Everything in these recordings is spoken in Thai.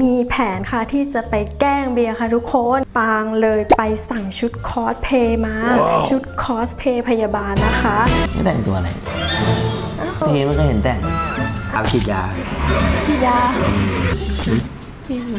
มีแผนค่ะที่จะไปแกล้งเบียร์ค่ะทุกคนปางเลยไปสั่งชุดคอสเพลย์มา ชุดคอสเพลย์พยาบาลนะคะไม่แต่งตัวอะไรเพลงมันก็เห็นแต่งเอาฉีดยาพี่ยาพี่ไหน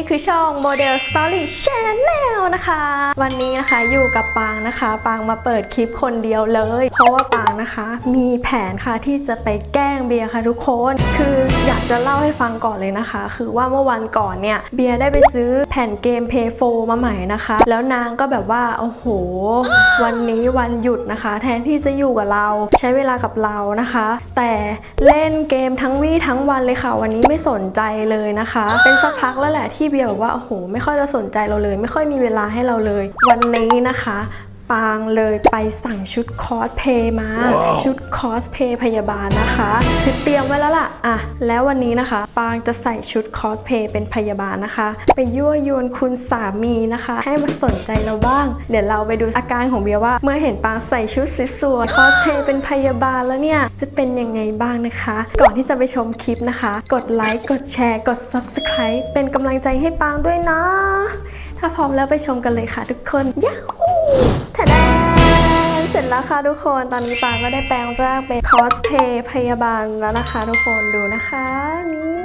นี่คือช่อง Model Story Channel นะคะ วันนี้นะคะอยู่กับปางนะคะ ปางมาเปิดคลิปคนเดียวเลย เพราะว่าปางนะคะ มีแผนค่ะที่จะไปแกล้งเบียร์ค่ะทุกคน คืออยากจะเล่าให้ฟังก่อนเลยนะคะ คือว่าเมื่อวันก่อนเนี่ยเบียร์ได้ไปซื้อแผ่นเกม p a y 4มาใหม่นะคะ แล้วนางก็แบบว่า โอ้โห วันนี้วันหยุดนะคะ แทนที่จะอยู่กับเราใช้เวลากับเรานะคะ แต่เล่นเกมทั้งวี่ทั้งวันเลยค่ะ วันนี้ไม่สนใจเลยนะคะ เป็นสักพักแล้วแหละที่เบียร์บอกว่าโอ้โห ไม่ค่อยจะสนใจเราเลย ไม่ค่อยมีเวลาให้เราเลย วันนี้นะคะ ปางเลยไปสั่งชุดคอสเพลย์มา ชุดคอสเพลย์พยาบาลนะคะคือเตรียมไว้แล้วล่ะอะแล้ววันนี้นะคะ ปางจะใส่ชุดคอสเพลย์เป็นพยาบาลนะคะ ไปยั่วยวนคุณสามีนะคะ ให้มาสนใจเราบ้าง เดี๋ยวเราไปดูอาการของเบียร์ว่า เมื่อเห็นปางใส่ชุดสวยๆคอสเพลย์เป็นพยาบาลแล้วเนี่ยจะเป็นยังไงบ้างนะคะ ก่อนที่จะไปชมคลิปนะคะ กดไลค์กดแชร์กด subscribe เป็นกำลังใจให้ปางด้วยนะ ถ้าพร้อมแล้วไปชมกันเลยค่ะทุกคนยาฮูทะแดนเส ร็จแล้วค่ะทุกคน ตอนนี้ปางก็ได้แปลงร่างเป็นคอสเพย์พยาบาลแล้วนะคะทุกคนดูนะคะนี่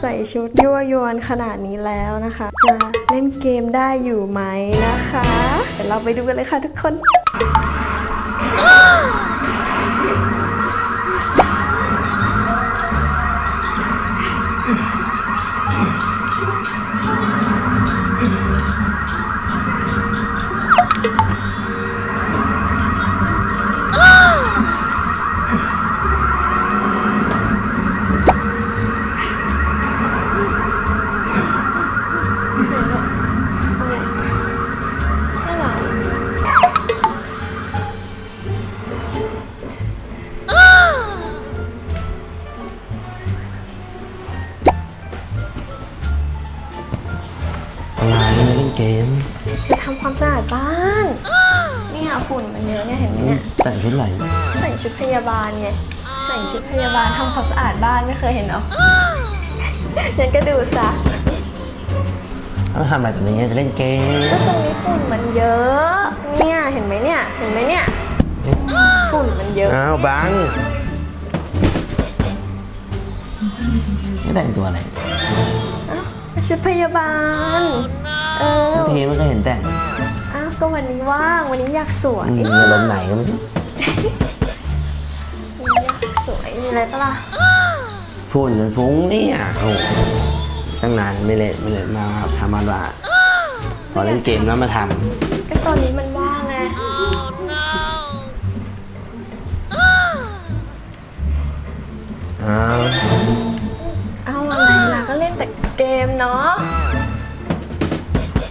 ใส่ชุดยั่วยวนขนาดนี้แล้วนะคะ จะเล่นเกมได้อยู่ไหมนะคะ เดี๋ยวเราไปดูกันเลยค่ะทุกคน บ้านเนี่ยฝุ่นมันเยอะเนี่ยเห็นไหมเนี่ยแต่งชุดอะไรใส่ชุดพยาบาลไงใส่ชุดพยาบาลทำความสะอาดบ้านไม่เคยเห็นเหรองั้นก็ดูซะเขาทำอะไรตอนนี้จะเล่นเกมก็ตรงนี้ฝุ่นมันเยอะ เนี่ยเห็นไหมเนี่ยเห็นไหมเนี่ยฝุ่นมันเยอะอ้าวบังไม่แต่งตัวอะไรชุดพยาบาลเออเพลงมันก็เห็นแต่งอ้าว ก็วันนี้ว่าง วันนี้อยากสวยอืมอารมณ์ไหนก็ไม่รู้วันนี้อยากสวยมีอะไรปะล่ะฝุ่นมันฟุ้งเนี่ยโอ้โหตั้งนานไม่เล่นไม่เล่นมาทำมันว่าพอเล่นเกมแล้วมาทก็ตอนนี้มันว่างไงำอ้าวเอาอะไรล่ะก็เล่นแต่เกมเนาะ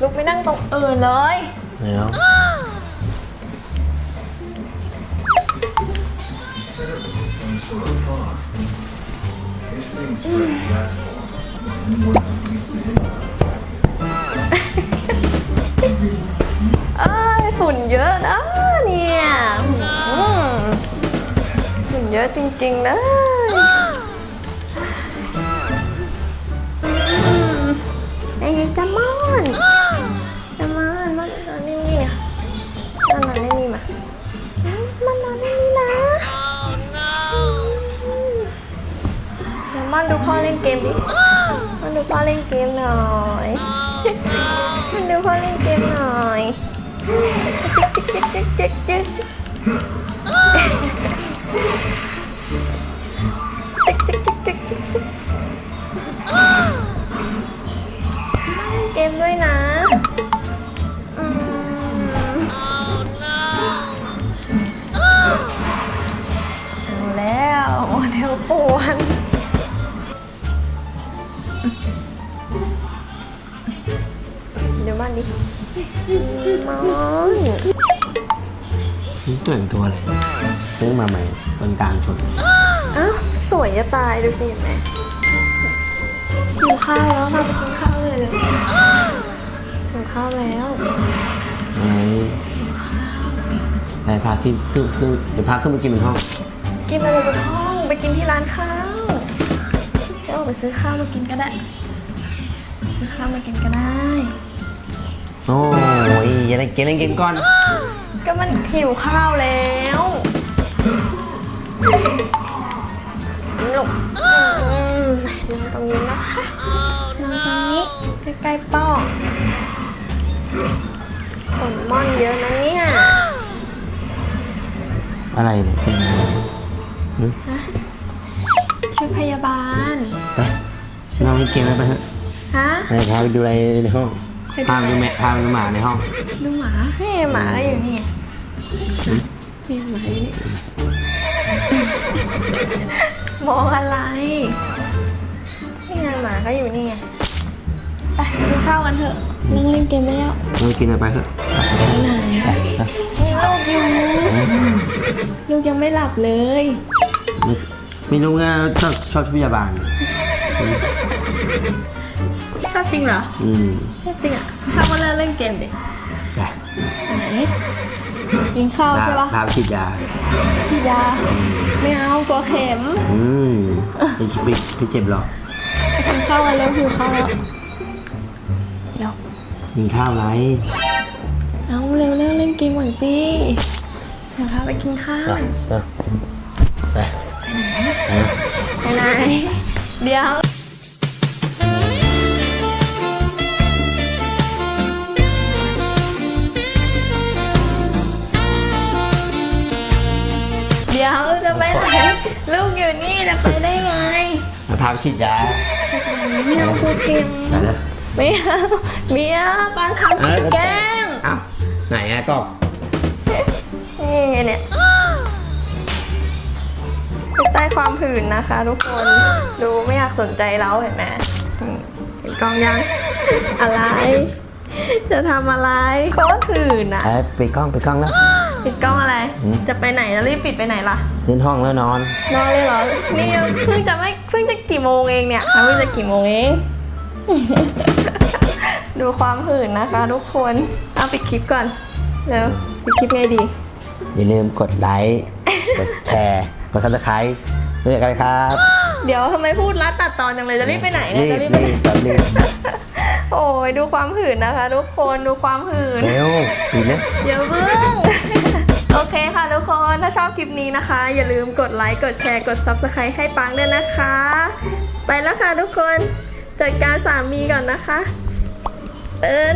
ลุกไม่นั่งตรงอื่นเลย แล้วเอ้ยฝุ่นเยอะนะเนี่ยอืมฝุ่นเยอะจริงๆเล มดิมันดูพ่อเล่นเกมหน่อยมันดูพ่อเล่นเกมหน่อยจิ๊กจิ๊กจิ๊กจิ๊กจิก เดี๋ยวมันดิมอนนี่แต่งตัวอะไรซื้อมาใหม่ตอนกลางชนอ้าวสวยจะตายดูสิเห็นไหมหิวข้าวแล้วมาไปกินข้าวเลยเลยหิวข้าวแล้วอะไรไปพาขึ้นขึ้นขึ้นเดี๋ยวพาขึ้นมากินบนห้อง กินอะไรบนห้องไปกินที่ร้านข้าวเดี๋ยวออกไปซื้อข้าวมากินก็ได้ ซื้อข้าวมากินก็ได้โอ้ย อย่าได้กินเล่นเกมก่อน ก็มันหิวข้าวแล้วหลบอืมนั่งตรงนี้นะคะนั่งตรงนี้ใกล้ๆป้องขนม่อนเยอะนะเนี่ย อะไรเนี่ยเป็นอะไรหึชุดพยาบาลไปฉันเอาเล่นเกมแล้วไปเถอะฮะ ไปพาไปดูอะไรในห้อง ไปดูอะไรพาไปดูแม่พาไปดูหมาในห้อง ดูหมาเฮ้ยหมาก็อยู่นี่ไงนี่หมาอยู่นี่มองอะไรนี่ไงหมาก็อยู่นี่ไงไปกินข้าวกันเถอะนั่งเล่นเกมได้แล้วเรากินอะไรไปเถอะไปไหนนี่ลูกอยู่ลูกยังไม่หลับเลย ไม่ไม่รู้ไงชอบชอบชุดพยาบาล ชอบจริงเหรอ อืมชอบจริงอะ ชอบมาเล่นเล่นเกมดิไปไหนกินข้าวใช่ปะพาไปฉีดยาฉีดยา ไม่เอากลัวเข็ม อืมไม่ไม่ไม่เจ็บหรอกไปกินข้าวกันแล้วหิวข้าวแล้วเดี๋ยวกินข้าวไรเอาเร็วเร็วเล่นเกมก่อนสิเดี๋ยวพาไปกินข้าวอะอะไปไปไปไหนเดี๋ยว ไปไหนลูกอยู่นี่จะไปได้ไงมาพาไปฉีดยาใช่ไหมไม่เอาครูเค็มไปเลยไม่เอาเมียบางครั้งเออแกล้งอ้าวไหนอะกล้องนี่ไงเนี่ยใต้ความผื่นนะคะ ทุกคนดูไม่อยากสนใจเราเห็นไหมอืมเห็นกล้องยังอะไร จะทำอะไรโคตรผื่นอะไปปิดกล้องปิดกล้องแล้ว ปิดกล้องอะไร อืม จะไปไหนแล้วรีบปิดไปไหนล่ะ ขึ้นห้องแล้วนอน นอนเลยเหรอ นี่เพิ่งจะไม่เพิ่งจะกี่โมงเองเนี่ยเพิ่งจะกี่โมงเอง ดูความผื่นนะคะ ทุกคน เอาปิดคลิปก่อน เร็วปิดคลิปไงดี อย่าลืมกดไลค์ กดแชร์ กดซับสไครต์ด้วยกันเลยครับเดี๋ยวทำไมพูดรัดตัดตอนจังเลยจะรีบไปไหนเนี่ยรีจะบรีบไปไหนรีบแบบรีบโอ้ยดูความหื่นนะคะ ทุกคนดูความหื่นเร็วอีกนะ อย่าเพิ่ง โอเคค่ะทุกคนถ้าชอบคลิปนี้นะคะ อย่าลืมกดไลค์กดแชร์กด Subscribe ให้ปังด้วยนะคะ ไปแล้วค่ะทุกคนจัดการสามีก่อนนะคะ เอิญ